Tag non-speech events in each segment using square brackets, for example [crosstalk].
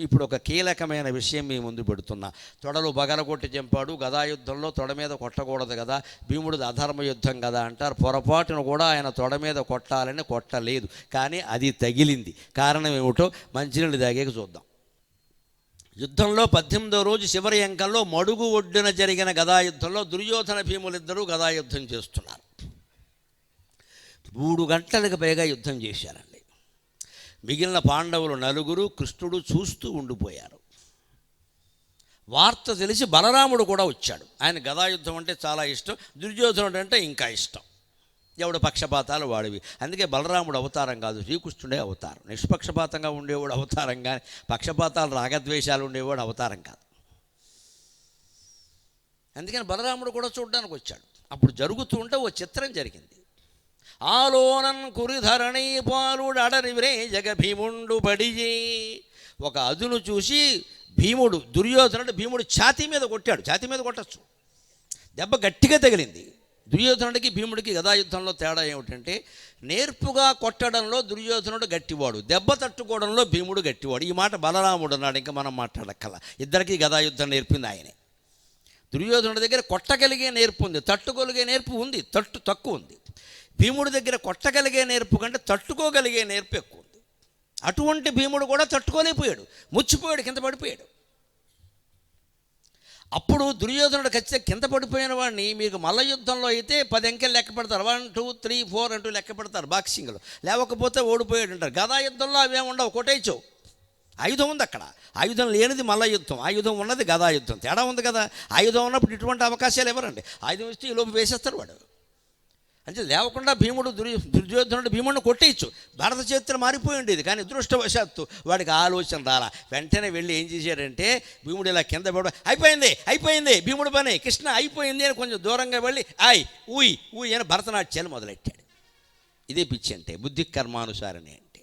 ఇప్పుడు ఒక కీలకమైన విషయం మీ ముందు పెడుతున్నా. తొడలు బగలగొట్టి చంపాడు గదాయుద్ధంలో తొడ మీద కొట్టకూడదు కదా భీముడిది అధర్మ యుద్ధం కదా అంటారు. పొరపాటును కూడా ఆయన తొడ మీద కొట్టాలని కొట్టలేదు. కానీ అది తగిలింది. కారణం ఏమిటో మంచినీళ్ళు తాగేకి చూద్దాం. యుద్ధంలో పద్దెనిమిదో రోజు చివరి అంకంలో మడుగు ఒడ్డున జరిగిన గదాయుద్ధంలో దుర్యోధన భీములిద్దరూ గదాయుద్ధం చేస్తున్నారు. మూడు గంటలకు పైగా యుద్ధం చేశారండి. మిగిలిన పాండవులు నలుగురు కృష్ణుడు చూస్తూ ఉండిపోయారు. వార్త తెలిసి బలరాముడు కూడా వచ్చాడు. ఆయన గదాయుద్ధం అంటే చాలా ఇష్టం దుర్యోధనుడు అంటే ఇంకా ఇష్టం. ఎవడు పక్షపాతాలు వాడివి. అందుకే బలరాముడు అవతారం కాదు శ్రీకృష్ణుడే అవతారం. నిష్పక్షపాతంగా ఉండేవాడు అవతారం కానీ పక్షపాతాలు రాగద్వేషాలు ఉండేవాడు అవతారం కాదు. అందుకని బలరాముడు కూడా చూడడానికి వచ్చాడు. అప్పుడు జరుగుతూ ఉంటే ఓ చిత్రం జరిగింది. ఆలోనన్ కురిధరణి పాలుడు అడరి వ్రే జగ భీముండు పడిజే ఒక అదును చూసి భీముడు దుర్యోధనుడు భీముడు ఛాతీ మీద కొట్టాడు. ఛాతీ మీద కొట్టచ్చు. దెబ్బ గట్టిగా తగిలింది. దుర్యోధనుడికి భీముడికి గదాయుద్ధంలో తేడా ఏమిటంటే నేర్పుగా కొట్టడంలో దుర్యోధనుడు గట్టివాడు. దెబ్బ తట్టుకోవడంలో భీముడు గట్టివాడు. ఈ మాట బలరాముడు అన్నాడు. ఇంకా మనం మాట్లాడక్కల. ఇద్దరికి గదాయుద్ధం నేర్పింది ఆయనే. దుర్యోధనుడి దగ్గర కొట్టగలిగే నేర్పు ఉంది. తట్టుకోలిగే నేర్పు ఉంది. తట్టు తక్కువ ఉంది. భీముడి దగ్గర కొట్టగలిగే నేర్పు కంటే తట్టుకోగలిగే నేర్పు ఎక్కువ ఉంది. అటువంటి భీముడు కూడా తట్టుకోలేకపోయాడు. ముచ్చిపోయాడు కింద పడిపోయాడు. అప్పుడు దుర్యోధనుడు ఖచ్చితంగా కింద పడిపోయిన వాడిని మీకు మల్ల యుద్ధంలో అయితే పది అంకెలు లెక్క పెడతారు. వన్ టూ త్రీ ఫోర్ అంటూ లెక్క పెడతారు బాక్సింగ్లో. లేవకపోతే ఓడిపోయాడు అంటారు. గదా యుద్ధంలో అవేమి ఉండవు కొట్టేయచ్చు ఆయుధం ఉంది అక్కడ. ఆయుధం లేనిది మల్ల యుద్ధం. ఆయుధం ఉన్నది గదా యుద్ధం. తేడా ఉంది కదా. ఆయుధం ఉన్నప్పుడు ఇటువంటి అవకాశాలు ఎవరండి? ఆయుధం ఇస్తే ఈ లోపు వేసేస్తారు వాడు. అంటే లేవకుండా భీముడు దుర్య దుర్యోధనుడు భీముడిని కొట్టేయచ్చు భారత చరిత్ర మారిపోయి ఉండేది కానీ దృష్టవశాత్తు వాడికి ఆలోచన రాలా. వెంటనే వెళ్ళి ఏం చేశాడంటే భీముడు ఇలా కింద పడ అయిపోయింది అయిపోయింది భీముడు పని కృష్ణ అయిపోయింది అని కొంచెం దూరంగా వెళ్ళి ఆయ్ ఊయ్ ఊయ్ అని భరతనాట్యాలు మొదలెట్టాడు. ఇదే పిచ్చి అంటే బుద్ధి కర్మానుసారని అంటే.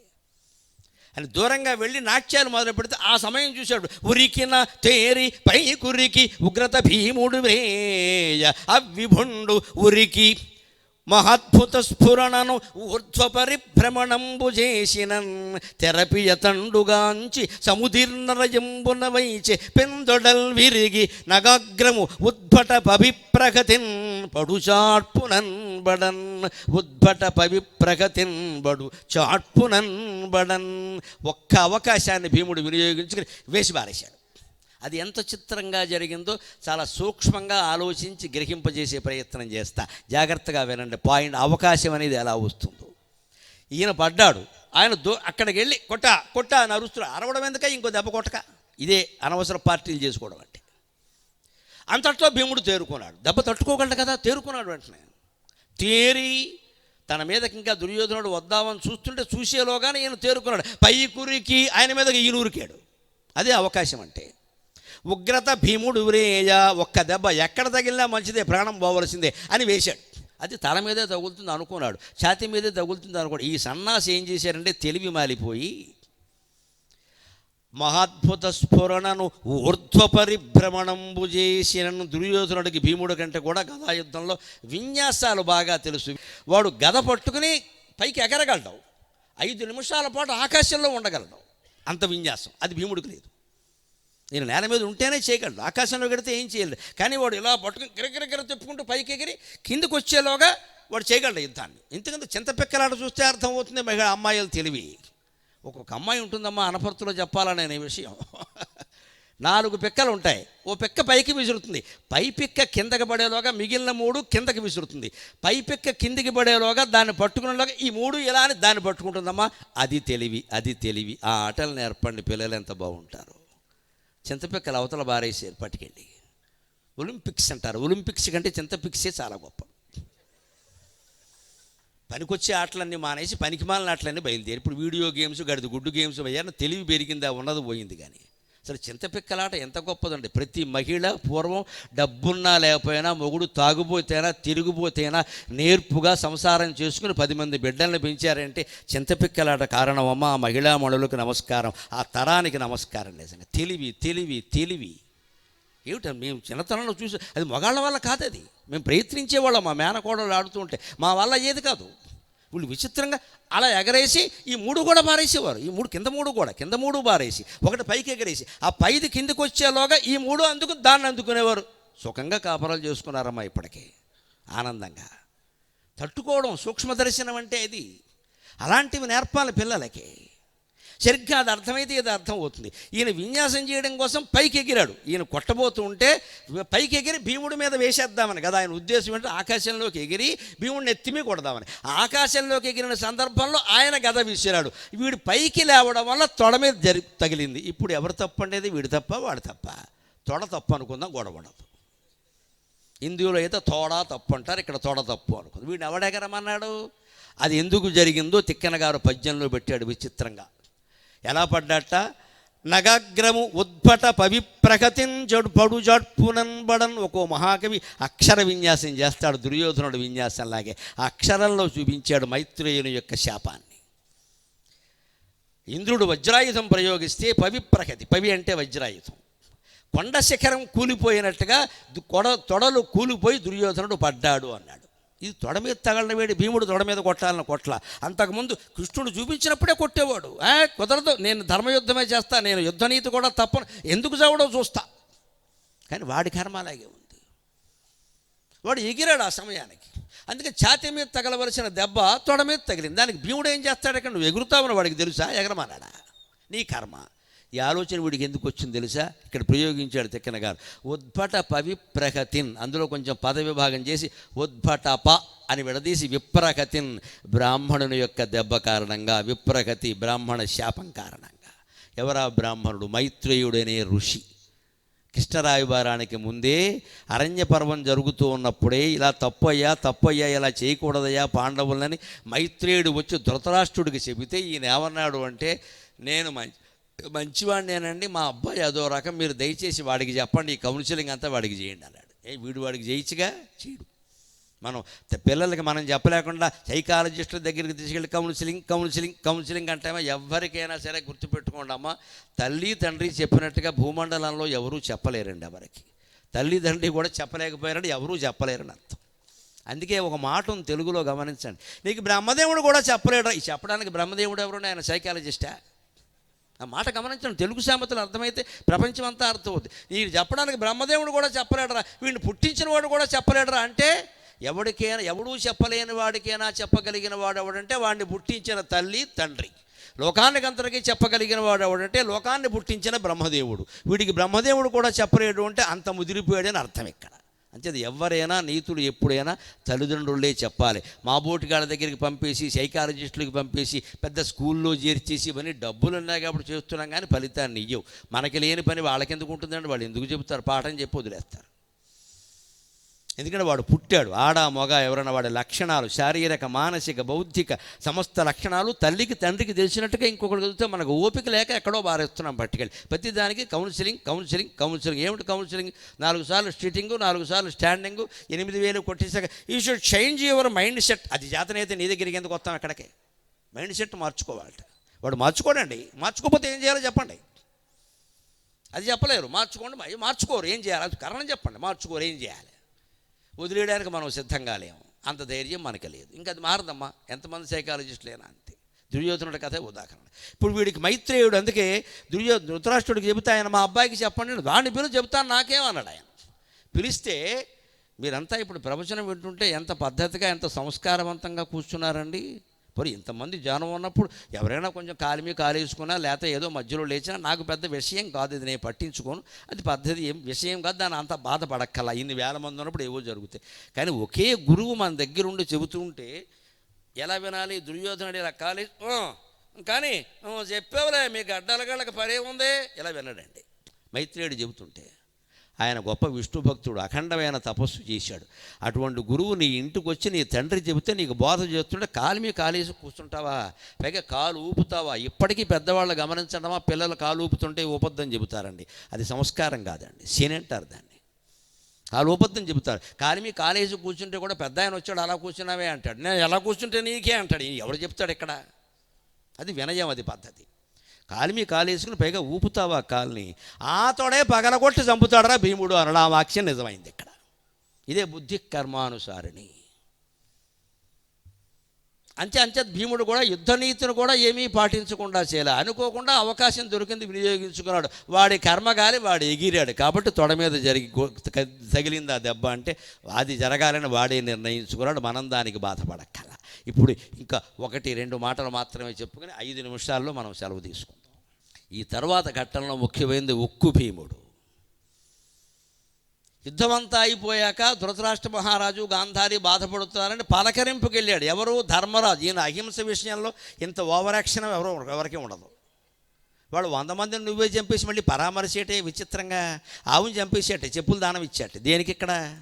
అని దూరంగా వెళ్ళి నాట్యాలు మొదలు పెడితే ఆ సమయం చూశాడు. ఉరికిన తేరి పై కురికి ఉగ్రత భీముడు వేయ అవ్విభుండు ఉరికి మహాద్భుత స్ఫురణను ఊర్ధ్వపరిభ్రమణంబు పరిభ్రమణంబు చేసినన్ తండుగాంచి సముదీర్ణరయంబున వైచి పెందొడల్ విరిగి నగాగ్రము ఉద్భట పవిప్రగతిన్ పడు చాట్పునన్ బడన్ ఉద్భట పవిప్రగతిన్ బడు చాట్పునన్బడన్ ఒక్క అవకాశాన్ని భీముడు వినియోగించుకుని వేసి పారేశాడు. అది ఎంత చిత్రంగా జరిగిందో చాలా సూక్ష్మంగా ఆలోచించి గ్రహింపజేసే ప్రయత్నం చేస్తా. జాగ్రత్తగా వినండి. పాయింట్ అవకాశం అనేది ఎలా వస్తుందో. ఈయన పడ్డాడు. ఆయన దో అక్కడికి వెళ్ళి కొట్ట కొట్ట అని అరుస్తున్నాడు. అరవడం ఎందుక ఇంకో దెబ్బ కొట్టక. ఇదే అనవసర పార్టీలు చేసుకోవడం అంటే. అంతట్లో భీముడు తేరుకున్నాడు. దెబ్బ తట్టుకోగలడు కదా? తేరుకున్నాడు వెంటనే. తేరి తన మీదకి ఇంకా దుర్యోధనుడు వద్దామని చూస్తుంటే చూసేలోగానే ఈయన తేరుకున్నాడు. పై కురికి ఆయన మీదకి ఈయన ఉరికాడు. అదే అవకాశం అంటే. ఉగ్రత భీముడు ఉరేయ ఒక్క దెబ్బ ఎక్కడ తగిలినా మంచిదే ప్రాణం పోవలసిందే అని వేశాడు. అది తల మీదే తగులుతుంది అనుకున్నాడు. ఛాతీ మీదే తగులుతుంది అనుకోడు ఈ సన్నాసి ఏం చేశారంటే తెలివి మాలిపోయి మహాద్భుత స్ఫురణను ఊర్ధ్వ పరిభ్రమణంబు చేసిన దుర్యోధనుడికి భీముడి కంటే కూడా గదాయుద్ధంలో విన్యాసాలు బాగా తెలుసు. వాడు గద పట్టుకుని పైకి ఎగరగలడు. ఐదు నిమిషాల పాటు ఆకాశంలో ఉండగలడు. అంత విన్యాసం. అది భీముడికి లేదు. నేను నేల మీద ఉంటేనే చేయగలడు ఆకాశంలో గడితే ఏం చేయలేడు కానీ వాడు ఇలా పట్టుకుని గిరగిరగిర తిప్పుకుంటూ పైకి ఎగిరి కిందకు వచ్చేలోగా వాడు చేయగలడు యుద్ధాన్ని. ఎందుకంటే చింత పిక్కలాట చూస్తే అర్థమవుతుంది మహిళ అమ్మాయిలు తెలివి. ఒక్కొక్క అమ్మాయి ఉంటుందమ్మా అనపర్తిలో చెప్పాలనే విషయం. నాలుగు పిక్కలు ఉంటాయి. ఓ పిక్క పైకి విసురుతుంది. పై పిక్క కిందకి పడేలోగా మిగిలిన మూడు కిందకి విసురుతుంది. పై పిక్క కిందికి పడేలోగా దాన్ని పట్టుకునేలోగా ఈ మూడు ఇలా అని దాన్ని పట్టుకుంటుందమ్మా. అది తెలివి అది తెలివి. ఆ ఆటలు నేర్పండి పిల్లలు ఎంత బాగుంటారు. చింతపిక్కలు అవతల బారేసారు పట్టుకెళ్ళి ఒలింపిక్స్ అంటారు. ఒలింపిక్స్ కంటే చింతపిక్సే చాలా గొప్ప. పనికొచ్చే ఆటలన్నీ మానేసి పనికిమాలిన ఆటలన్నీ బయలుదేరి. ఇప్పుడు వీడియో గేమ్స్ గడిది గుడ్డు గేమ్స్ అయ్యారు తెలివి పెరిగిందా ఉన్నది పోయింది కానీ. అసలు చింతపిక్కలాట ఎంత గొప్పదండి. ప్రతి మహిళ పూర్వం డబ్బున్నా లేకపోయినా మొగుడు తాగుపోతేనా తిరిగిపోతేనా నేర్పుగా సంసారం చేసుకుని పది మంది బిడ్డల్ని పెంచారంటే చింతపిక్కలాట కారణమమ్మ. ఆ మహిళా మణులకు నమస్కారం ఆ తరానికి నమస్కారం నిజంగా. తెలివి తెలివి తెలివి. ఏమిట మేము చిన్నతనంలో చూసి అది మగాళ్ళ వల్ల కాదు అది మేము ప్రయత్నించేవాళ్ళం మా మేనకోడలు ఆడుతూ ఉంటే. మా వల్ల ఏది కాదు. వీళ్ళు విచిత్రంగా అలా ఎగరేసి ఈ మూడు కూడా పారేసేవారు. ఈ మూడు కింద మూడు కూడా కింద మూడు పారేసి ఒకటి పైకి ఎగరేసి ఆ పైది కిందకి వచ్చేలోగా ఈ మూడు అందుకు దాన్ని అందుకునేవారు. సుఖంగా కాపురాలు చేసుకున్నారమ్మా ఇప్పటికీ ఆనందంగా. తట్టుకోవడం సూక్ష్మ దర్శనం అంటే ఇది అలాంటివి నేర్పాలి పిల్లలకి. సరిగ్గా అది అర్థమైతే ఇది అర్థం అవుతుంది. ఈయన విన్యాసం చేయడం కోసం పైకి ఎగిరాడు ఈయన కొట్టబోతూ ఉంటే పైకి ఎగిరి భీముడి మీద వేసేద్దామని కదా. ఆయన ఉద్దేశం ఏంటంటే ఆకాశంలోకి ఎగిరి భీముడిని ఎత్తిమి కొడదామని. ఆకాశంలోకి ఎగిరిన సందర్భంలో ఆయన గద విసిరాడు. వీడు పైకి లేవడం వల్ల తొడ మీద జరి తగిలింది. ఇప్పుడు ఎవరు తప్పు అనేది వీడు తప్ప వాడు తప్ప. తొడ తప్పు అనుకుందాం గొడవడదు హిందువులు అయితే తోడ తప్పు అంటారు ఇక్కడ తోడ తప్పు అనుకుంది. వీడిని ఎవడెగరమన్నాడు? అది ఎందుకు జరిగిందో తిక్కన గారు పద్యంలో పెట్టాడు విచిత్రంగా. ఎలా పడ్డట? నగాగ్రము ఉద్భట పవిప్రగతిన్ జడు పడు జడ్పునన్బడన్ ఒక్కో మహాకవి అక్షర విన్యాసం చేస్తాడు దుర్యోధనుడు విన్యాసంలాగే అక్షరంలో చూపించాడు మైత్రేయుని యొక్క శాపాన్ని. ఇంద్రుడు వజ్రాయుధం ప్రయోగిస్తే పవిప్రగతి పవి అంటే వజ్రాయుధం. కొండ శిఖరం కూలిపోయినట్టుగా కొడ తొడలు కూలిపోయి దుర్యోధనుడు పడ్డాడు అన్నాడు. ఇది తొడ మీద తగలన వేడి భీముడు తొడ మీద కొట్టాలని కొట్ల. అంతకుముందు కృష్ణుడు చూపించినప్పుడే కొట్టేవాడు. ఆ, కుదరదు నేను ధర్మయుద్ధమే చేస్తా నేను యుద్ధనీతి కూడా తప్పను. ఎందుకు చావడో చూస్తా. కానీ వాడి కర్మ అలాగే ఉంది. వాడు ఎగిరాడు ఆ సమయానికి. అందుకే ఛాతి మీద తగలవలసిన దెబ్బ తొడ మీద తగిలింది. దానికి భీముడు ఏం చేస్తాడు ఇక్కడ? నువ్వు ఎగురుతావని వాడికి తెలుసా? ఎగరమన్నాడా? నీ కర్మ. ఈ ఆలోచన వీడికి ఎందుకు వచ్చింది తెలుసా? ఇక్కడ ప్రయోగించాడు తిక్కన గారు. ఉద్భట పవిప్రగతిన్ అందులో కొంచెం పద విభాగం చేసి ఉద్భటప అని విడదీసి విప్రగతిన్ బ్రాహ్మణుని యొక్క దెబ్బ కారణంగా విప్రగతి బ్రాహ్మణ శాపం కారణంగా. ఎవరా బ్రాహ్మణుడు? మైత్రేయుడనే ఋషి. కృష్ణరాయబారానికి ముందే అరణ్య పర్వం జరుగుతూ ఉన్నప్పుడే ఇలా తప్పయ్యా తప్పయ్యా ఇలా చేయకూడదయ్యా పాండవులని మైత్రేయుడు వచ్చి ధృతరాష్ట్రుడికి చెబితే ఈయన ఏమన్నాడు అంటే నేను మంచి మంచివాడినేనండి మా అబ్బాయి అదో రకం మీరు దయచేసి వాడికి చెప్పండి ఈ కౌన్సిలింగ్ అంతా వాడికి చేయండి అన్నాడు. ఏ వీడు వాడికి చేయించగా చేయడు. మనం పిల్లలకి మనం చెప్పలేకుండా సైకాలజిస్టుల దగ్గరికి తీసుకెళ్ళి కౌన్సిలింగ్ కౌన్సిలింగ్ కౌన్సిలింగ్ అంటేమో? ఎవరికైనా సరే గుర్తుపెట్టుకోండి అమ్మ తల్లి తండ్రి చెప్పినట్టుగా భూమండలంలో ఎవరూ చెప్పలేరండి ఎవరికి. తల్లి తండ్రి కూడా చెప్పలేకపోయారని ఎవరూ చెప్పలేరని అర్థం. అందుకే ఒక మాట ఉంది తెలుగులో గమనించండి. నీకు బ్రహ్మదేవుడు కూడా చెప్పలేడు. చెప్పడానికి బ్రహ్మదేవుడు ఎవరు ఆయన సైకాలజిస్టా? ఆ మాట గమనించండి. తెలుగు సామెతలు అర్థమైతే ప్రపంచం అంతా అర్థమవుతుంది వీడు చెప్పడానికి బ్రహ్మదేవుడు కూడా చెప్పలేడరా. వీడిని పుట్టించిన వాడు కూడా చెప్పలేడరా. అంటే ఎవడికైనా ఎవడూ చెప్పలేని వాడికైనా చెప్పగలిగిన వాడు ఎవడంటే వాడిని పుట్టించిన తల్లి తండ్రి. లోకానికి అంతటికీ చెప్పగలిగిన వాడు ఎవడంటే లోకాన్ని పుట్టించిన బ్రహ్మదేవుడు. వీడికి బ్రహ్మదేవుడు కూడా చెప్పలేడు అంటే అంత ముదిరిపోయాడని అర్థం ఇక్కడ. అంచేది ఎవరైనా నీతుడు ఎప్పుడైనా తల్లిదండ్రులే చెప్పాలి. మా బోటిగాళ్ళ దగ్గరికి పంపేసి సైకాలజిస్టులకి పంపేసి పెద్ద స్కూల్లో చేర్చేసి ఇవన్నీ డబ్బులు ఉన్నాయి కాబట్టి చేస్తున్నాం కానీ ఫలితాన్ని ఇయ్యవు. మనకి లేని పని వాళ్ళకెందుకు ఉంటుందండి? వాళ్ళు ఎందుకు చెబుతారు? పాఠం చెప్పి వదిలేస్తారు. ఎందుకంటే వాడు పుట్టాడు. ఆడ మొగ ఎవరైనా వాడి లక్షణాలు శారీరక మానసిక బౌద్ధిక సమస్త లక్షణాలు తల్లికి తండ్రికి తెలిసినట్టుగా ఇంకొకటి చదివితే మనకు ఓపిక లేక ఎక్కడో బారేస్తున్నాం పట్టుకెళ్ళి. ప్రతిదానికి కౌన్సిలింగ్ కౌన్సిలింగ్ కౌన్సిలింగ్. ఏమిటి కౌన్సిలింగ్? నాలుగు సార్లు స్ట్రీటింగ్ నాలుగు సార్లు స్టాండింగ్ ఎనిమిది వేలు కొట్టేసాక you should change your mind set అది జాతనైతే నీ దగ్గరికి ఎందుకు వస్తాం అక్కడికే? మైండ్ సెట్ మార్చుకోవాలట. వాడు మార్చుకోడండి. మార్చుకోకపోతే ఏం చేయాలో చెప్పండి. అది చెప్పలేరు. మార్చుకోండి. మార్చుకోరు. ఏం చేయాలి? కారణం చెప్పండి. మార్చుకోరు. ఏం చేయాలి? వదిలేయడానికి మనం సిద్ధంగా లేము. అంత ధైర్యం మనకి లేదు. ఇంకా అది మారదమ్మా. ఎంతమంది సైకాలజిస్టులేనా అంతే. దుర్యోధనుడి కథే ఉదాహరణ. ఇప్పుడు వీడికి మైత్రేయుడు అందుకే దుర్యో ధృతరాష్ట్రుడికి చెబుతా ఆయన మా అబ్బాయికి చెప్పండి వాడిని పిలు చెబుతాను నాకేమన్నాడు ఆయన. పిలిస్తే మీరంతా ఇప్పుడు ప్రవచనం వింటుంటే ఎంత పద్ధతిగా ఎంత సంస్కారవంతంగా కూర్చున్నారండి? మరి ఇంతమంది జనం ఉన్నప్పుడు ఎవరైనా కొంచెం కాలిమి మీద లేకపోతే ఏదో మధ్యలో లేచినా నాకు పెద్ద విషయం కాదు ఇది నేను పట్టించుకోను. అది పద్ధతి ఏం విషయం కాదు దాని అంత బాధపడక్కల. ఇన్ని వేల మంది ఉన్నప్పుడు ఏవో జరుగుతాయి. కానీ ఒకే గురువు మన దగ్గర ఉండి చెబుతుంటే ఎలా వినాలి? దుర్యోధనుడు ఇలా కాలి కానీ "ఆ, మీకు మీ గళ్ళకి పరే ఉంది. ఇలా వినడండి. మైత్రేయుడు చెబుతుంటే ఆయన గొప్ప విష్ణు భక్తుడు అఖండమైన తపస్సు చేశాడు. అటువంటి గురువు నీ ఇంటికి వచ్చి నీ తండ్రి చెబితే నీకు బోధ చేస్తుంటే కాలు మీ కాలేసి కూర్చుంటావా? పైగా కాలు ఊపుతావా? ఇప్పటికీ పెద్దవాళ్ళు గమనించడమా? పిల్లలు కాలు ఊపుతుంటే ఊపొద్దని చెబుతారండి. అది సంస్కారం కాదండి. శని అంటారు దాన్ని. కాలు ఊపొద్దని చెబుతారు. కాలు మీ కాలేసి కూర్చుంటే కూడా పెద్ద ఆయన వచ్చాడు అలా కూర్చున్నావే అంటాడు. నేను ఎలా కూర్చుంటే నీకే అంటాడు. ఎవడు చెప్తాడు ఇక్కడ? అది వినయం అది పద్ధతి. కాలు మీ కాలు వేసుకుని పైగా ఊపుతావా కాల్ని? ఆ తోడే పగలగొట్టి చంపుతాడరా భీముడు అనడా ఆ వాక్యం నిజమైంది ఇక్కడ. ఇదే బుద్ధి కర్మానుసారిణి. అంతే అంతే భీముడు కూడా యుద్ధ నీతిని కూడా ఏమీ పాటించకుండా చేయలే. అనుకోకుండా అవకాశం దొరికింది వినియోగించుకున్నాడు. వాడి కర్మగాలి వాడు ఎగిరాడు. కాబట్టి తొడ మీద జరిగి తగిలింది ఆ దెబ్బ అంటే అది జరగాలని వాడే నిర్ణయించుకున్నాడు. మనం దానికి బాధపడక్కల ఇప్పుడు ఇంకా ఒకటి రెండు మాటలు మాత్రమే చెప్పుకొని ఐదు నిమిషాల్లో మనం సెలవు తీసుకుందాం. ఈ తర్వాత ఘట్టంలో ముఖ్యమైనది ఉక్కు భీముడు. యుద్ధమంతా అయిపోయాక ధృతరాష్ట్ర మహారాజు గాంధారి బాధపడుతున్నారని పలకరింపుకి వెళ్ళాడు ఎవరు? ధర్మరాజు. ఈయన అహింస విషయంలో ఇంత ఓవర్ యాక్షన్ ఎవరు ఎవరికీ ఉండదు. వాడు వంద మందిని నువ్వే చంపేసి మళ్ళీ పరామర్శేటే విచిత్రంగా ఆవుని చంపేసేట చెప్పులు దానం ఇచ్చాట. దేనికి ఇక్కడ?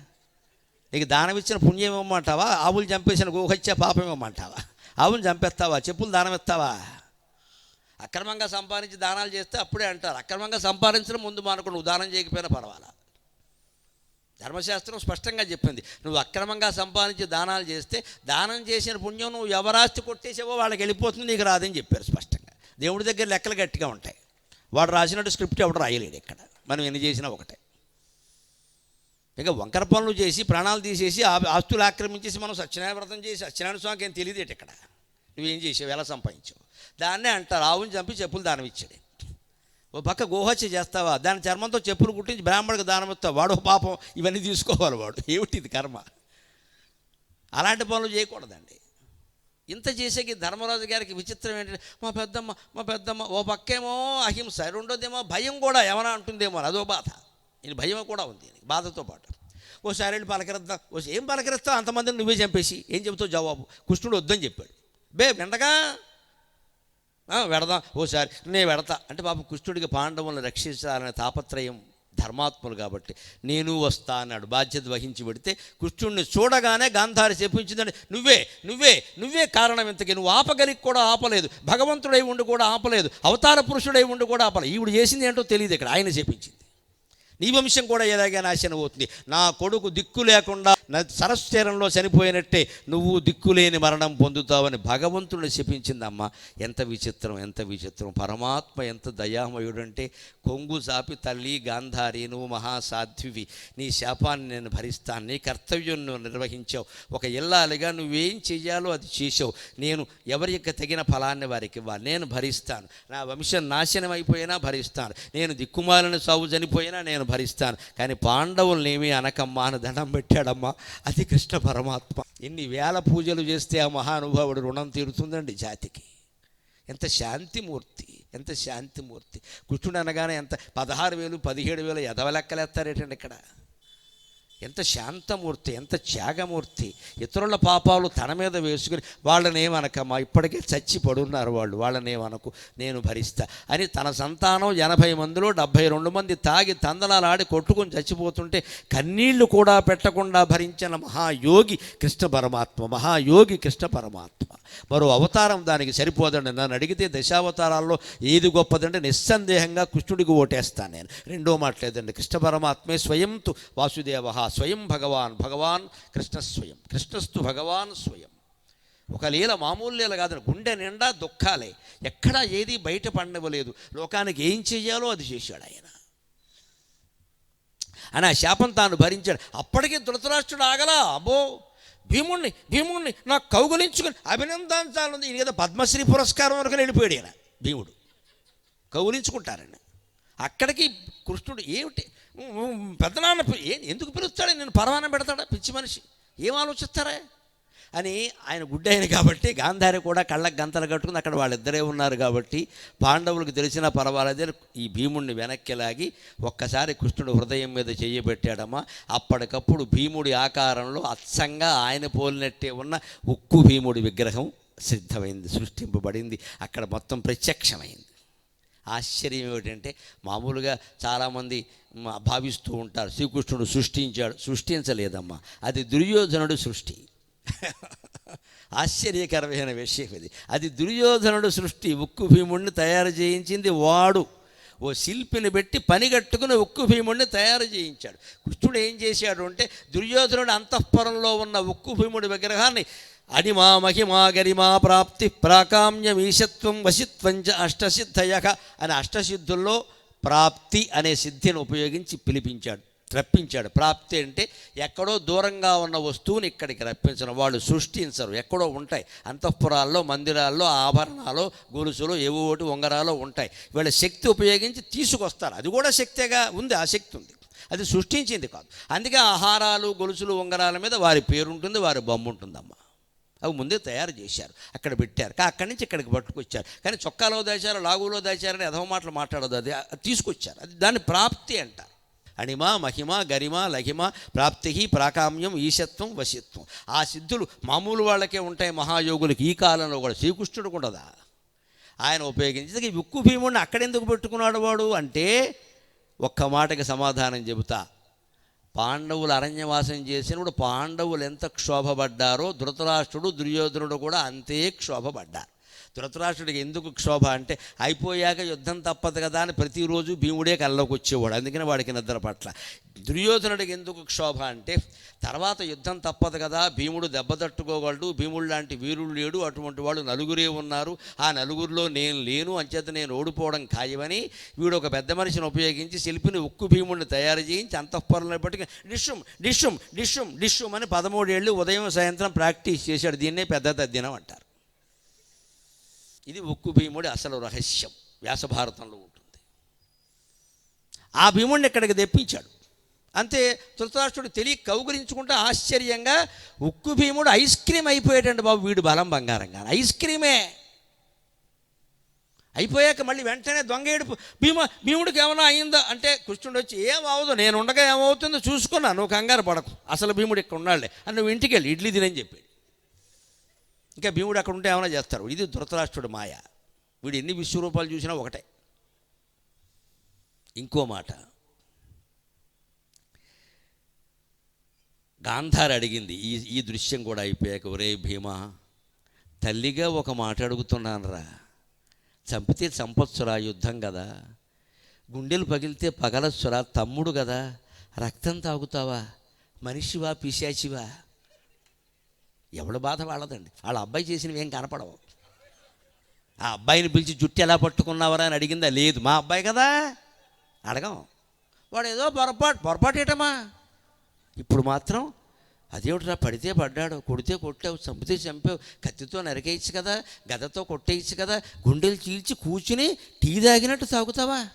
నీకు దానం ఇచ్చిన పుణ్యం ఇవ్వమంటావా? ఆవులు చంపేసిన గోహత్య పాపం ఇవ్వమంటావా? ఆవులు చంపేస్తావా? చెప్పులు దానం ఇస్తావా అక్రమంగా సంపాదించి దానాలు చేస్తే అప్పుడే అంటారు. అక్రమంగా సంపాదించడం ముందు మానుకో నువ్వు దానం చేయకపోయినా పర్వాలా? ధర్మశాస్త్రం స్పష్టంగా చెప్పింది. నువ్వు అక్రమంగా సంపాదించి దానాలు చేస్తే దానం చేసిన పుణ్యం నువ్వు ఎవరాస్తి కొట్టేసేవో వాళ్ళకి వెళ్ళిపోతుంది నీకు రాదని చెప్పారు స్పష్టంగా. దేవుడి దగ్గర లెక్కలు గట్టిగా ఉంటాయి. వాడు రాసినట్టు స్క్రిప్ట్ ఎవడు రాయలేడు ఇక్కడ మనం ఎన్ని చేసినా ఒకటే. ఇక వంకర పనులు చేసి ప్రాణాలు తీసేసి ఆ- ఆస్తులు ఆక్రమించేసి మనం సత్యనారాయణ వ్రతం చేసి సత్యనారాయణ స్వామికి ఏం తెలియదు ఇక్కడ? నువ్వేం చేసావు? ఎలా సంపాదించావు? దాన్నే అంటారు. ఆవుని చంపి చెప్పులు దానం ఇచ్చాడు. ఓ పక్క గోహత్య చేస్తావా? దాని చర్మంతో చెప్పులు కుట్టించి బ్రాహ్మణుడికి దానం ఇస్తావు? వాడు పాపం ఇవన్నీ తీసుకోవాలి వాడు. ఏమిటి ఇది కర్మ? అలాంటి పనులు చేయకూడదండి. ఇంత చేసేకి ధర్మరాజు గారికి విచిత్రం ఏంటంటే మా పెద్దమ్మ మా పెద్దమ్మ ఓ పక్కేమో అహింస రెండోదేమో భయం కూడా ఏమైనా అంటుందేమో అదో బాధ. ఇది భయం కూడా ఉంది బాధతో పాటు. ఓసారి వెళ్ళి పలకరిద్దాం. ఓ ఏం పలకరిస్తావు? అంతమందిని నువ్వే చంపేసి. ఏం చెబుతావు? జవాబు. కృష్ణుడు వద్దని చెప్పాడు. బే వెండగా వెడదాం. ఓసారి నేను వెడతా. అంటే పాప కృష్ణుడికి పాండవులను రక్షించాలనే తాపత్రయం ధర్మాత్ములు కాబట్టి నేను వస్తా అన్నాడు. బాధ్యత వహించి పెడితే కృష్ణుడిని చూడగానే గాంధారి చెప్పించిందని నువ్వే నువ్వే నువ్వే కారణం ఇంతకి. నువ్వు ఆపగలిగి కూడా ఆపలేదు. భగవంతుడై ఉండి కూడా ఆపలేదు. అవతార పురుషుడై ఉండి కూడా ఆపలేదు. ఈవిడు చేసింది ఏంటో తెలియదు ఇక్కడ. ఆయన చెప్పించింది నీ వంశం కూడా ఎలాగే నాశనం అవుతుంది. నా కొడుకు దిక్కు లేకుండా సరస్సు తీరంలో చనిపోయినట్టే నువ్వు దిక్కులేని మరణం పొందుతావని భగవంతుడిని శపించిందమ్మా. ఎంత విచిత్రం ఎంత విచిత్రం. పరమాత్మ ఎంత దయామయుడంటే కొంగు సాపి తల్లి గాంధారి నువ్వు మహాసాధ్వివి. నీ శాపాన్ని నేను భరిస్తాను నీ కర్తవ్యం నువ్వు నిర్వహించావు. ఒక ఇల్లాలిగా నువ్వేం చెయ్యాలో అది చేసావు నేను ఎవరి యొక్క తగిన ఫలాన్ని వారికి ఇవ్వాలి. నేను భరిస్తాను. నా వంశం నాశనం అయిపోయినా భరిస్తాను. నేను దిక్కుమాలను సాగు చనిపోయినా నేను భరిస్తాను. కానీ పాండవులనేమి అనకమ్మా అని దండం పెట్టాడమ్మా. అది కృష్ణ పరమాత్మ. ఎన్ని వేల పూజలు చేస్తే ఆ మహానుభావుడు రుణం తీరుతుందండి జాతికి. ఎంత శాంతిమూర్తి ఎంత శాంతిమూర్తి. కృష్ణుడు అనగానే ఎంత పదహారు వేలు పదిహేడు వేలు ఎదవలెక్కలేస్తారేటండి ఇక్కడ. ఎంత శాంతమూర్తి ఎంత త్యాగమూర్తి. ఇతరుల పాపాలు తన మీద వేసుకుని వాళ్ళని ఏమనకమ్మా ఇప్పటికే చచ్చి పడున్నారు వాళ్ళు వాళ్ళని ఏమనకు నేను భరిస్తా అని తన సంతానం ఎనభై మందిలో డెబ్భై రెండు మంది తాగి తందనాలు ఆడి కొట్టుకుని చచ్చిపోతుంటే కన్నీళ్ళు కూడా పెట్టకుండా భరించిన మహాయోగి కృష్ణ పరమాత్మ మహాయోగి కృష్ణ పరమాత్మ. మరో అవతారం దానికి సరిపోదండి. నన్ను అడిగితే దశావతారాల్లో ఏది గొప్పదంటే నిస్సందేహంగా కృష్ణుడికి ఓటేస్తాను నేను. రెండో మాట లేదండి కృష్ణ పరమాత్మే స్వయంతు వాసుదేవ స్వయం భగవాన్ భగవాన్ కృష్ణ స్వయం. కృష్ణస్తు భగవాన్ స్వయం. ఒక లీల మామూలు లీల కాదు గుండె నిండా దుఃఖాలే. ఎక్కడా ఏది బయట పండవలేదు. లోకానికి ఏం చెయ్యాలో అది చేశాడు ఆయన. అని ఆ శాపం తాను భరించాడు. అప్పటికే ధృతరాష్ట్రుడు ఆగలా అబ్బో! భీముణ్ణి భీముణ్ణి నాకు కౌగులించుకుని అభినందించాలని ఈయన కదా పద్మశ్రీ పురస్కారం వరకు వెళ్ళిపోయాడు ఆయన భీముడు. కౌగులించుకుంటారని అక్కడికి కృష్ణుడు ఏమిటి? పెద్దనాన్న ఎందుకు పిలుస్తాడు? నేను పరవాన పెడతాడా? పిచ్చి మనిషి. ఏం ఆలోచిస్తారా? అని ఆయన గుడ్డైన కాబట్టి గాంధారి కూడా కళ్ళకు గంతలు కట్టుకుని అక్కడ వాళ్ళిద్దరే ఉన్నారు కాబట్టి పాండవులకు తెలిసినా పర్వాలేదని ఈ భీముడిని వెనక్కి లాగి ఒక్కసారి కృష్ణుడు హృదయం మీద చేయబెట్టాడమ్మా అప్పటికప్పుడు భీముడి ఆకారంలో అచ్చంగా ఆయన పోలినట్టే ఉన్న ఉక్కు భీముడి విగ్రహం సిద్ధమైంది సృష్టింపబడింది. అక్కడ మొత్తం ప్రత్యక్షమైంది. ఆశ్చర్యం ఏమిటంటే మామూలుగా చాలామంది భావిస్తూ ఉంటారు శ్రీకృష్ణుడు సృష్టించాడు సృష్టించలేదమ్మా అది దుర్యోధనుడు సృష్టి. [laughs] ఆశ్చర్యకరమైన విషయం ఇది. అది దుర్యోధనుడు సృష్టి ఉక్కు భీముడిని తయారు చేయించింది వాడు. ఓ శిల్పిని పెట్టి పనిగట్టుకుని ఉక్కు భీముడిని తయారు చేయించాడు. కృష్ణుడు ఏం చేశాడు అంటే దుర్యోధనుడు అంతఃపురంలో ఉన్న ఉక్కు భీముడి విగ్రహాన్ని అనిమా మహిమా గరిమా ప్రాప్తి ప్రాకామ్యం ఈశత్వం వశిత్వం అష్టసిద్ధయక అనే అష్టసిద్ధుల్లో ప్రాప్తి అనే సిద్ధిని ఉపయోగించి పిలిపించాడు. రప్పించాడు. ప్రాప్తి అంటే ఎక్కడో దూరంగా ఉన్న వస్తువుని ఇక్కడికి రప్పించడం. వాళ్ళు సృష్టించరు. ఎక్కడో ఉంటాయి. అంతఃపురాల్లో మందిరాల్లో ఆభరణాలు గొలుసులు ఏవో ఒకటి ఉంగరాలు ఉంటాయి. వీళ్ళ శక్తి ఉపయోగించి తీసుకొస్తారు. అది కూడా శక్తిగా ఉంది. ఆ శక్తి ఉంది. అది సృష్టించింది కాదు. అందుకే ఆహారాలు గొలుసులు ఉంగరాల మీద వారి పేరు ఉంటుంది వారి బొమ్మ ఉంటుందమ్మా అవి ముందే తయారు చేశారు. అక్కడ పెట్టారు. కా అక్కడి నుంచి ఇక్కడికి పట్టుకొచ్చారు. కానీ చొక్కాలో దాచారు లాగులో దాచారని ఎదవ మాటలు మాట్లాడదు. అది అది తీసుకొచ్చారు. అది దాని ప్రాప్తి అంటారు అణిమ మహిమ గరిమ లహిమ ప్రాప్తి ప్రాకామ్యం ఈశత్వం వశిత్వం. ఆ సిద్ధులు మామూలు వాళ్ళకే ఉంటాయి మహాయోగులకి. ఈ కాలంలో కూడా శ్రీకృష్ణుడు ఉండదా? ఆయన ఉపయోగించి ఈ ఉక్కు భీముడిని అక్కడెందుకు పెట్టుకున్నాడు వాడు అంటే ఒక్క మాటకి సమాధానం చెబుతా. పాండవులు అరణ్యవాసం చేసినప్పుడు పాండవులు ఎంత క్షోభపడ్డారో ధృతరాష్ట్రుడు దుర్యోధనుడు కూడా అంతే క్షోభపడ్డారు. ధృతరాష్ట్రుడికి ఎందుకు క్షోభ అంటే అయిపోయాక యుద్ధం తప్పదు కదా అని ప్రతిరోజు భీముడే కల్లోకి వచ్చేవాడు. అందుకని వాడికి నిద్ర పట్ల. దుర్యోధనుడికి ఎందుకు క్షోభ అంటే తర్వాత యుద్ధం తప్పదు కదా భీముడు దెబ్బ తట్టుకోగలడు భీముడు లాంటి వీరుడు లేడు అటువంటి వాళ్ళు నలుగురే ఉన్నారు. ఆ నలుగురిలో నేను లేను అంచేత నేను ఓడిపోవడం ఖాయమని వీడు ఒక పెద్ద మనిషిని ఉపయోగించి శిల్పిని ఉక్కు భీముడిని తయారు చేయించి అంతఃపురంలో పట్టుకుని డిషుమ్ డిషుమ్ డిషుమ్ డిషుమ్ అని పదమూడేళ్ళు ఉదయం సాయంత్రం ప్రాక్టీస్ చేశాడు. దీన్నే పెద్ద దినం అంటారు. ఇది ఉక్కు భీముడి అసలు రహస్యం. వ్యాసభారతంలో ఉంటుంది. ఆ భీముడిని ఇక్కడికి తెప్పించాడు. అంతే ధృతరాష్ట్రుడు తెలియ కౌగురించుకుంటే ఆశ్చర్యంగా ఉక్కు భీముడు ఐస్ క్రీమ్ అయిపోయాడండి బాబు వీడు బలం బంగారంగా. ఐస్ క్రీమే. అయిపోయాక మళ్ళీ వెంటనే దొంగ ఏడుపు. భీమ భీముడికి ఏమైనా అయిందా? అంటే కృష్ణుడు వచ్చి ఏం అవ్వదు నేను ఉండగా ఏమవుతుందో చూసుకున్నా నువ్వు కంగారు పడకు. అసలు భీముడు ఇక్కడ ఉన్నాడులే. అని నువ్వు ఇంటికి వెళ్ళి ఇడ్లీ తినని చెప్పాడు. ఇంకా భీముడు అక్కడ ఉంటే ఏమైనా చేస్తారు ఇది ధృతరాష్ట్రుడు మాయ. వీడు ఎన్ని విశ్వరూపాలు చూసినా ఒకటే. ఇంకో మాట. గాంధారి అడిగింది ఈ ఈ దృశ్యం కూడా అయిపోయాక ఒరే భీమా తల్లిగా ఒక మాట అడుగుతున్నానురా. చంపితే చంపొచ్చురా యుద్ధం కదా గుండెలు పగిలితే పగలొచ్చురా తమ్ముడు కదా రక్తం తాగుతావా? మనిషివా పిశాచివా? ఎవడు బాధ వాళ్ళదండి. వాళ్ళ అబ్బాయి చేసినవి ఏం కనపడవు. ఆ అబ్బాయిని పిలిచి జుట్టు ఎలా పట్టుకున్నావరా అని అడిగిందా? లేదు మా అబ్బాయి కదా. అడగం. వాడు ఏదో పొరపాటు పొరపాటు ఏటమ్మా? ఇప్పుడు మాత్రం అదేమిట్రా పడితే పడ్డాడు కొడితే కొట్టావు చంపితే చంపావు కత్తితో నరికేయచ్చు కదా గదతో కొట్టేయచ్చు కదా గుండెలు చీల్చి కూర్చుని టీ తాగినట్టు తాగుతావా?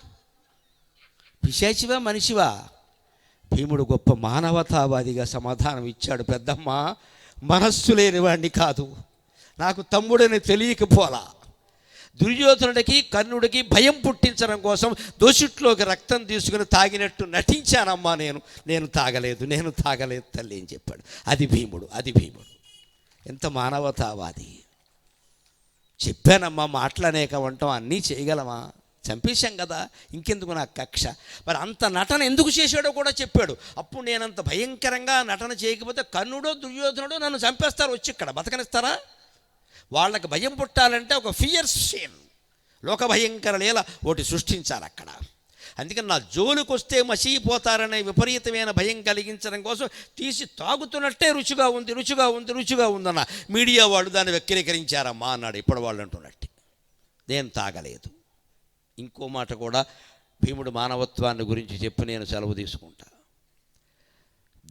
పిశాచివా మనిషివా? భీముడు గొప్ప మానవతావాదిగా సమాధానం ఇచ్చాడు పెద్దమ్మ. మనస్సు లేని వాడిని కాదు. నాకు తమ్ముడని తెలియకపోలా. దుర్యోధనుడికి కర్ణుడికి భయం పుట్టించడం కోసం దోషిట్లోకి రక్తం తీసుకుని తాగినట్టు నటించానమ్మా నేను. నేను తాగలేదు నేను తాగలేదు తల్లి అని చెప్పాడు. అది భీముడు అది భీముడు. ఎంత మానవతావాది. చెప్పానమ్మా మాటలనేక వంటం అన్నీ చేయగలమా? చంపేశాం కదా ఇంకెందుకు నా కక్ష? మరి అంత నటన ఎందుకు చేశాడో కూడా చెప్పాడు. అప్పుడు నేనంత భయంకరంగా నటన చేయకపోతే కర్ణుడో దుర్యోధనుడో నన్ను చంపేస్తారు వచ్చి ఇక్కడ బతకనిస్తారా? వాళ్ళకి భయం పుట్టాలంటే ఒక ఫియర్ సీన్ లోక భయంకర లీల ఒకటి సృష్టించాలి అక్కడ. అందుకని నా జోలికి వస్తే మసిపోతారనే విపరీతమైన భయం కలిగించడం కోసం తీసి తాగుతున్నట్టే రుచిగా ఉంది రుచిగా ఉంది రుచిగా ఉందన్న మీడియా వాళ్ళు దాన్ని వ్యక్తీకరించారమ్మా అన్నాడు. ఇప్పుడు వాళ్ళు అంటున్నట్టు. నేను తాగలేదు. ఇంకో మాట కూడా భీముడు మానవత్వాన్ని గురించి చెప్పి నేను సెలవు తీసుకుంటా.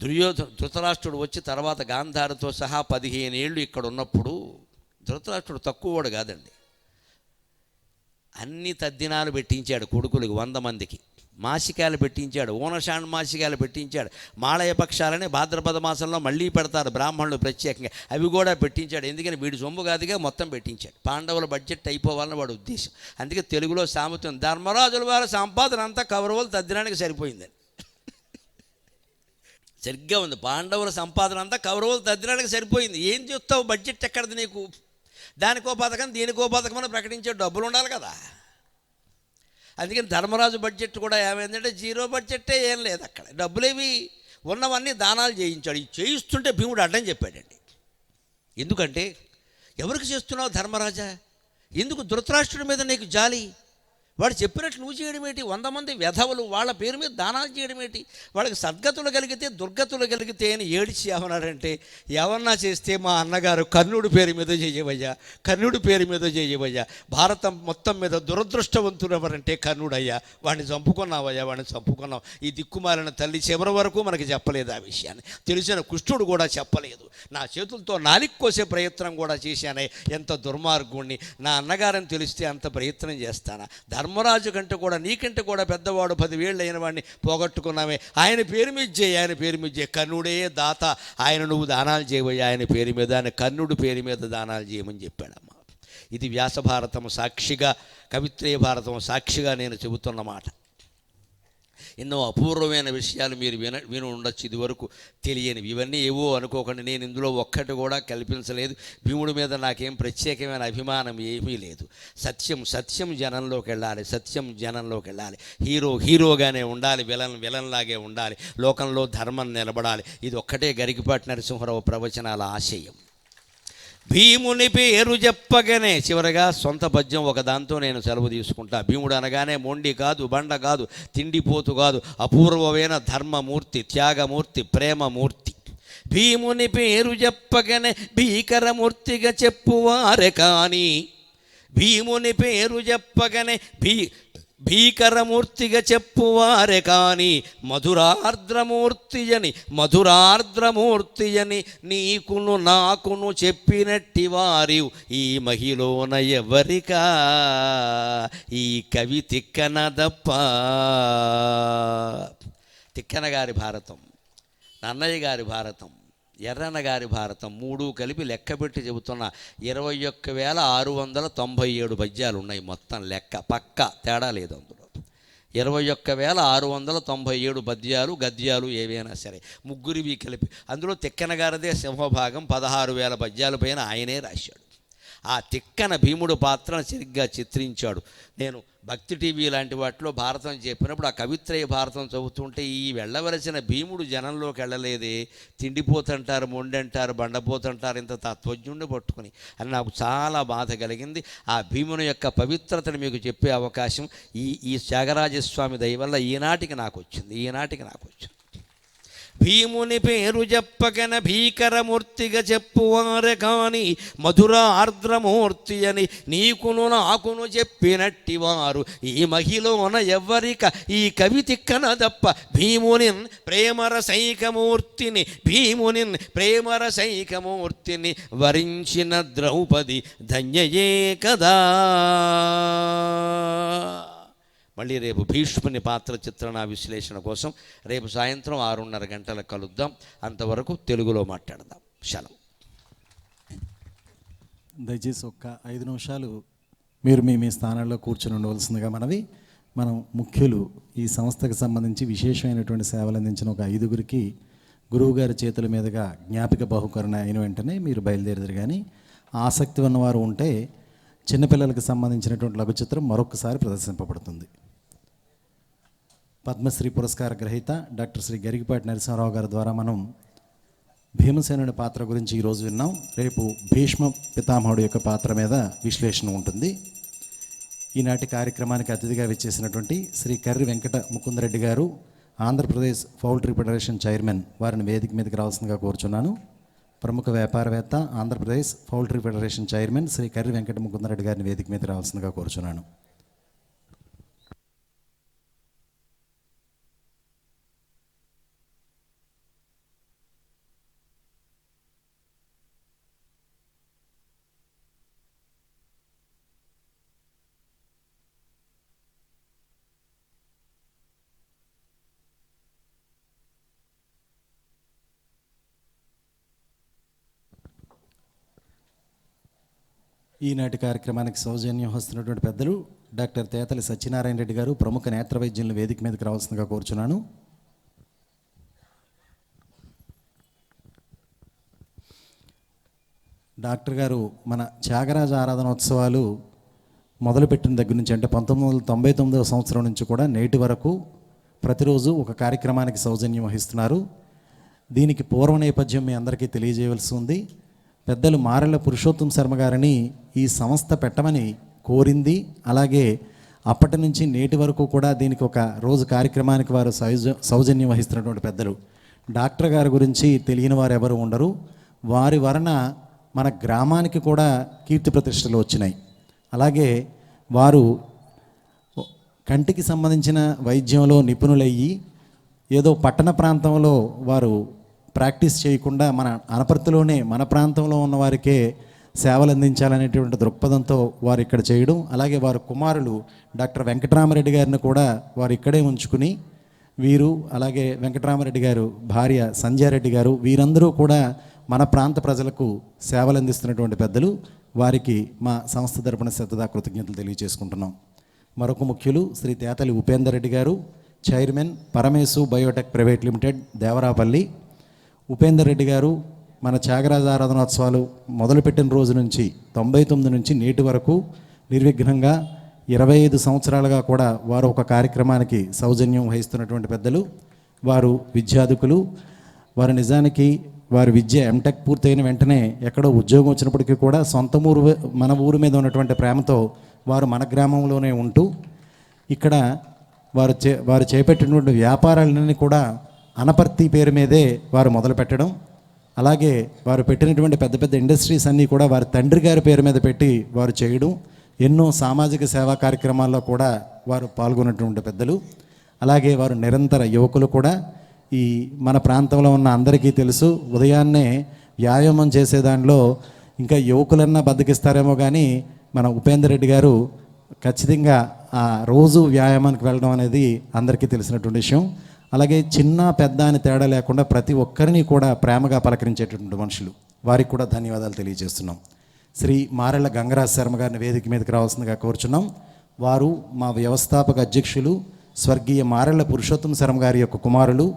దుర్యోధ ధృతరాష్ట్రుడు వచ్చి తర్వాత గాంధారితో సహా పదిహేను ఏళ్ళు ఇక్కడ ఉన్నప్పుడు ధృతరాష్ట్రుడు తక్కువవాడు కాదండి. అన్ని తద్దినాలు పెట్టించాడు కొడుకులకు వంద మందికి. మాసికాయలు పెట్టించాడు ఓనషాండ్ మాసికాలు పెట్టించాడు. మాలయ పక్షాలని భాద్రపద మాసంలో మళ్ళీ పెడతారు బ్రాహ్మణులు ప్రత్యేకంగా. అవి కూడా పెట్టించాడు. ఎందుకని వీడి సొమ్ము కాదుగా మొత్తం పెట్టించాడు. పాండవుల బడ్జెట్ అయిపోవాలని వాడు ఉద్దేశం. అందుకే తెలుగులో సామెతం ధర్మరాజుల వారి సంపాదన అంతా కౌరవులు తద్దినానికి సరిపోయిందని సరిగ్గా ఉంది. పాండవుల సంపాదన అంతా కౌరవులు తద్దినానికి సరిపోయింది. ఏం చూస్తావు? బడ్జెట్ ఎక్కడది నీకు? దానికో పథకం దీనికో పథకం అని ప్రకటించే డబ్బులు ఉండాలి కదా. అందుకని ధర్మరాజు బడ్జెట్ కూడా ఏమైందంటే జీరో బడ్జెట్టే ఏం లేదు అక్కడ. డబ్బులేవి ఉన్నవన్నీ దానాలు చేయించాడు. ఈ చేయిస్తుంటే భీముడు అడ్డం చెప్పాడండి. ఎందుకంటే ఎవరికి చేస్తున్నావు ధర్మరాజా? ఎందుకు ధృతరాష్ట్రుడి మీద నీకు జాలి? వాడు చెప్పినట్లు నువ్వు చేయడం ఏంటి? వంద మంది వ్యధవులు వాళ్ళ పేరు మీద దానాలు చేయడం ఏంటి? వాళ్ళకి సద్గతులు కలిగితే దుర్గతులు కలిగితే అని ఏడిచి ఏమన్నాడంటే ఎవరన్నా చేస్తే మా అన్నగారు కర్ణుడి పేరు మీద చేయవయ్యా కర్ణుడి పేరు మీద చేయవయ్యా భారతం మొత్తం మీద దురదృష్టవంతుడు ఎవరంటే కర్ణుడయ్యా వాడిని చంపుకున్నావయ్యా వాడిని చంపుకున్నావు. ఈ దిక్కుమాలిన తల్లి చివరి వరకు మనకి చెప్పలేదు ఆ విషయాన్ని. తెలిసిన కుష్ఠుడు కూడా చెప్పలేదు. నా చేతులతో నాలిక్ కోసే ప్రయత్నం కూడా చేశానే ఎంత దుర్మార్గుణ్ణి. నా అన్నగారని తెలిస్తే అంత ప్రయత్నం చేస్తానా? ధర్మరాజు కంటే కూడా నీకంటే కూడా పెద్దవాడు పదివేళ్ళు అయిన వాడిని పోగొట్టుకున్నామే. ఆయన పేరు మీద చేయి ఆయన పేరు మీద చేయి. కర్ణుడే దాత ఆయన నువ్వు దానాలు చేయబోయి ఆయన పేరు మీద ఆయన కర్ణుడు పేరు మీద దానాలు చేయమని చెప్పాడమ్మా. ఇది వ్యాసభారతం సాక్షిగా కవిత్రేయ భారతం సాక్షిగా నేను చెబుతున్న మాట. ఎన్నో అపూర్వమైన విషయాలు మీరు విన విని ఉండొచ్చు ఇదివరకు తెలియనివి. ఇవన్నీ ఏవో అనుకోకండి. నేను ఇందులో ఒక్కటి కూడా కల్పించలేదు. భీముడి మీద నాకేం ప్రత్యేకమైన అభిమానం ఏమీ లేదు. సత్యం సత్యం జనంలోకి వెళ్ళాలి. సత్యం జనంలోకి వెళ్ళాలి. హీరో హీరోగానే ఉండాలి. విలన్ విలన్లాగే ఉండాలి. లోకంలో ధర్మం నిలబడాలి. ఇది ఒక్కటే గరికిపాటి నరసింహరావు ప్రవచనాల ఆశయం. భీముని పేరు చెప్పగానే చివరగా సొంత పద్యం ఒక దాంతో నేను సెలవు తీసుకుంటా. భీముడు అనగానే మొండి కాదు బండ కాదు తిండిపోతు కాదు అపూర్వమైన ధర్మమూర్తి త్యాగమూర్తి ప్రేమమూర్తి. భీముని పేరు చెప్పగానే భీకరమూర్తిగా చెప్పువారే కానీ భీముని పేరు చెప్పగానే భీ భీకరమూర్తిగా చెప్పువారే కాని మధురార్ద్రమూర్తి అని మధురార్ద్రమూర్తి అని నీకును నాకును చెప్పినట్టి వారి ఈ మహిళన ఎవరికా? ఈ కవి తిక్కనదప్ప. తిక్కన గారి భారతం నన్నయ్య గారి భారతం. ఎర్రన్న గారి భారతం మూడు కలిపి లెక్కబెట్టి చెబుతున్న. ఇరవై ఒక్క వేల ఆరు వందల తొంభై ఏడు పద్యాలు ఉన్నాయి మొత్తం లెక్క. పక్క తేడా లేదు అందులో. ఇరవై ఒక్క వేల ఆరు వందల తొంభై ఏడు పద్యాలు గద్యాలు ఏవైనా సరే. ముగ్గురివి కలిపి. అందులో తిక్కన గారిదే సింహభాగం పదహారు వేల పద్యాల పైన ఆయనే రాశాడు. ఆ తిక్కన భీముడు పాత్రను సరిగ్గా చిత్రించాడు. నేను భక్తి టీవీ లాంటి వాటిలో భారతం చెప్పినప్పుడు ఆ కవిత్రయ భారతం చదువుతుంటే ఈ వెళ్ళవలసిన భీముడు జనంలోకి వెళ్ళలేదే. తిండిపోతుంటారు మొండంటారు బండపోతుంటారు ఇంత తత్వజ్ఞుణ్ణి పట్టుకుని. అని నాకు చాలా బాధ కలిగింది. ఆ భీముని యొక్క పవిత్రతను మీకు చెప్పే అవకాశం ఈ ఈ త్యాగరాజస్వామి దయ వల్ల ఈనాటికి నాకు వచ్చింది ఈనాటికి నాకు వచ్చింది. భీముని పేరు చెప్పగన భీకరమూర్తిగా చెప్పువారే కాని మధుర ఆర్ద్రమూర్తి అని నీకును నాకును చెప్పినట్టివారు. ఈ మహిళన ఎవ్వరిక ఈ కవి తిక్కన తప్ప భీముని ప్రేమరసైకమూర్తిని భీముని ప్రేమరసైకమూర్తిని వరించిన ద్రౌపది ధన్యయే కదా. మళ్ళీ రేపు భీష్ముని పాత్ర చిత్రణ విశ్లేషణ కోసం రేపు సాయంత్రం ఆరున్నర గంటలకు కలుద్దాం. అంతవరకు తెలుగులో మాట్లాడదాం. శలం దయచేసి ఒక్క ఐదు నిమిషాలు మీరు మీ మీ స్థానాల్లో కూర్చొని ఉండవలసిందిగా మనవి. మనం ముఖ్యులు ఈ సంస్థకు సంబంధించి విశేషమైనటువంటి సేవలు అందించిన ఒక ఐదుగురికి గురువుగారి చేతుల మీదుగా జ్ఞాపిక బహుకరణ అయిన వెంటనే మీరు బయలుదేరదురు. కానీ ఆసక్తి ఉన్నవారు ఉంటే చిన్నపిల్లలకు సంబంధించినటువంటి లఘు చిత్రం మరొకసారి ప్రదర్శింపబడుతుంది. పద్మశ్రీ పురస్కార గ్రహీత డాక్టర్ శ్రీ గరిగిపాటి నరసింహారావు గారి ద్వారా మనం భీమసేనుడి పాత్ర గురించి ఈరోజు విన్నాం. రేపు భీష్మ పితామహుడు యొక్క పాత్ర మీద విశ్లేషణ ఉంటుంది. ఈనాటి కార్యక్రమానికి అతిథిగా విచ్చేసినటువంటి శ్రీ కర్రి వెంకట ముకుందరెడ్డి గారు ఆంధ్రప్రదేశ్ పౌల్ట్రీ ఫెడరేషన్ చైర్మన్ వారిని వేదిక మీదకి రావాల్సిందిగా కోరుచున్నాను. ప్రముఖ వ్యాపారవేత్త Andhra Pradesh poultry federation chairman Shri Karri Venkata Mukundareddy గారిని వేదిక మీద రావాల్సిందిగా కోరుచున్నాను. ఈనాటి కార్యక్రమానికి సౌజన్యం వస్తున్నటువంటి పెద్దలు డాక్టర్ తేతలి సత్యనారాయణ రెడ్డి గారు ప్రముఖ నేత్ర వైద్యులను వేదిక మీదకి రావాల్సిందిగా కోరుచున్నాను. డాక్టర్ గారు మన త్యాగరాజ ఆరాధనోత్సవాలు మొదలుపెట్టిన దగ్గర నుంచి అంటే పంతొమ్మిది వందల తొంభై తొమ్మిదవ సంవత్సరం నుంచి కూడా నేటి వరకు ప్రతిరోజు ఒక కార్యక్రమానికి సౌజన్యం వహిస్తున్నారు. దీనికి పూర్వ నేపథ్యం మీ అందరికీ తెలియజేయవలసి ఉంది. పెద్దలు మారెళ్ళ పురుషోత్తం శర్మ గారిని ఈ సంస్థ పెట్టమని కోరింది. అలాగే అప్పటి నుంచి నేటి వరకు కూడా దీనికి ఒక రోజు కార్యక్రమానికి వారు సౌజ సౌజన్యం వహిస్తున్నటువంటి పెద్దలు. డాక్టర్ గారి గురించి తెలియని వారు ఎవరు ఉండరు. వారి వలన మన గ్రామానికి కూడా కీర్తి ప్రతిష్టలు వచ్చినాయి. అలాగే వారు కంటికి సంబంధించిన వైద్యంలో నిపుణులయ్యి ఏదో పట్టణ ప్రాంతంలో వారు ప్రాక్టీస్ చేయకుండా మన అనపర్తిలోనే మన ప్రాంతంలో ఉన్న వారికే సేవలు అందించాలనేటువంటి దృక్పథంతో వారు ఇక్కడ చేయడం అలాగే వారి కుమారులు డాక్టర్ వెంకటరామరెడ్డి గారిని కూడా వారు ఇక్కడే ఉంచుకుని వీరు అలాగే వెంకటరామరెడ్డి గారు భార్య సంజయారెడ్డి గారు వీరందరూ కూడా మన ప్రాంత ప్రజలకు సేవలు అందిస్తున్నటువంటి పెద్దలు. వారికి మా సంస్థ తరపున శ్రద్ధా కృతజ్ఞతలు తెలియజేసుకుంటున్నాం. మరొక ముఖ్యులు శ్రీ తేతలి ఉపేందర్ రెడ్డి గారు chairman Paramesu biotech private limited Devarapalli. Upender Reddy గారు మన త్యాగరాజ ఆరాధనోత్సవాలు మొదలుపెట్టిన రోజు నుంచి తొంభై తొమ్మిది నుంచి నేటి వరకు నిర్విఘ్నంగా ఇరవై ఐదు సంవత్సరాలుగా కూడా వారు ఒక కార్యక్రమానికి సౌజన్యం వహిస్తున్నటువంటి పెద్దలు వారు విద్యాధికులు. వారు నిజానికి వారి విద్య ఎంటెక్ పూర్తయిన వెంటనే ఎక్కడో ఉద్యోగం వచ్చినప్పటికీ కూడా సొంత ఊరు మన ఊరు మీద ఉన్నటువంటి ప్రేమతో వారు మన గ్రామంలోనే ఉంటూ ఇక్కడ వారు చే వారు చేపట్టినటువంటి వ్యాపారాలన్నీ కూడా అనపర్తి పేరు మీదే వారు మొదలు పెట్టడం అలాగే వారు పెట్టినటువంటి పెద్ద పెద్ద ఇండస్ట్రీస్ అన్నీ కూడా వారి తండ్రి గారి పేరు మీద పెట్టి వారు చేయడం ఎన్నో సామాజిక సేవా కార్యక్రమాల్లో కూడా వారు పాల్గొన్నటువంటి పెద్దలు అలాగే వారు నిరంతర యువకులు కూడా. ఈ మన ప్రాంతంలో ఉన్న అందరికీ తెలుసు ఉదయాన్నే వ్యాయామం చేసే దానిలో ఇంకా యువకులన్నా బద్దకిస్తారేమో కానీ మన ఉపేందర్ రెడ్డి గారు ఖచ్చితంగా ఆ రోజు వ్యాయామానికి వెళ్ళడం అనేది అందరికీ తెలిసినటువంటి విషయం. అలాగే చిన్న పెద్ద అని తేడా లేకుండా ప్రతి ఒక్కరిని కూడా ప్రేమగా పలకరించేటటువంటి మనుషులు. వారికి కూడా ధన్యవాదాలు తెలియజేస్తున్నాం. శ్రీ మారెళ్ళ గంగరాజ్ శర్మ గారిని వేదిక మీదకి రావాల్సిందిగా కోరుచున్నాం. వారు మా వ్యవస్థాపక అధ్యక్షులు స్వర్గీయ మారెళ్ళ పురుషోత్తం శర్మ గారి యొక్క కుమారులు.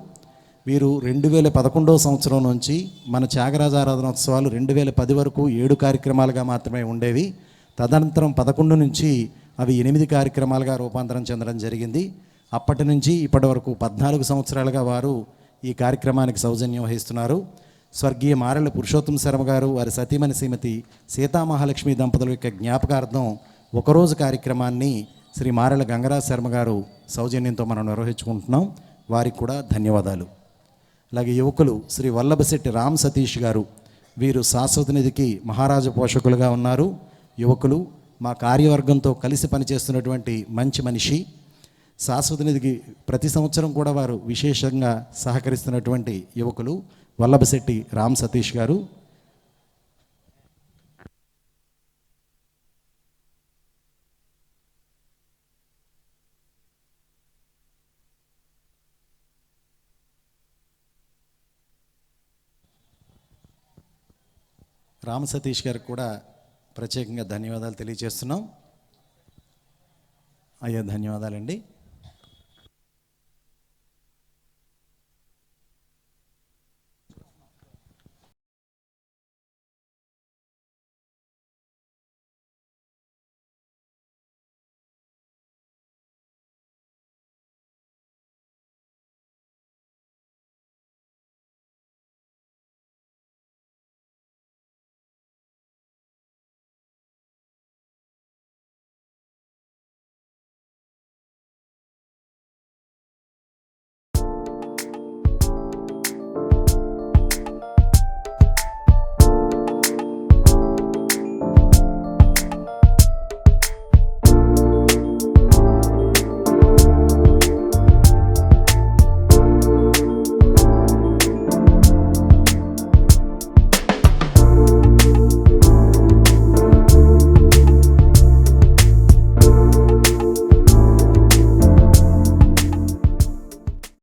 వీరు రెండు వేల పదకొండవ సంవత్సరం నుంచి మన త్యాగరాజ ఆరాధనోత్సవాలు రెండు వేల పది వరకు ఏడు కార్యక్రమాలుగా మాత్రమే ఉండేవి. తదనంతరం పదకొండు నుంచి అవి ఎనిమిది కార్యక్రమాలుగా రూపాంతరం చెందడం జరిగింది. అప్పటి నుంచి ఇప్పటి వరకు పద్నాలుగు సంవత్సరాలుగా వారు ఈ కార్యక్రమానికి సౌజన్యం వహిస్తున్నారు. స్వర్గీయ మారెళ్ళ పురుషోత్తం శర్మ గారు వారి సతీమణి శ్రీమతి సీతామహాలక్ష్మి దంపతుల యొక్క జ్ఞాపకార్థం ఒకరోజు కార్యక్రమాన్ని శ్రీ మారెళ్ళ గంగరాజ్ శర్మ గారు సౌజన్యంతో మనం నిర్వహించుకుంటున్నాం. వారికి కూడా ధన్యవాదాలు. అలాగే యువకులు శ్రీ వల్లభశెట్టి రామ్ సతీష్ గారు వీరు శాశ్వత నిధికి మహారాజు పోషకులుగా ఉన్నారు. యువకులు మా కార్యవర్గంతో కలిసి పనిచేస్తున్నటువంటి మంచి మనిషి. శాశ్వత నిధికి ప్రతి సంవత్సరం కూడా వారు విశేషంగా సహకరిస్తున్నటువంటి యువకులు వల్లభశెట్టి రామ్ సతీష్ గారు. రామ సతీష్ గారికి కూడా ప్రత్యేకంగా ధన్యవాదాలు తెలియజేస్తున్నాం. అయ్యా ధన్యవాదాలండి.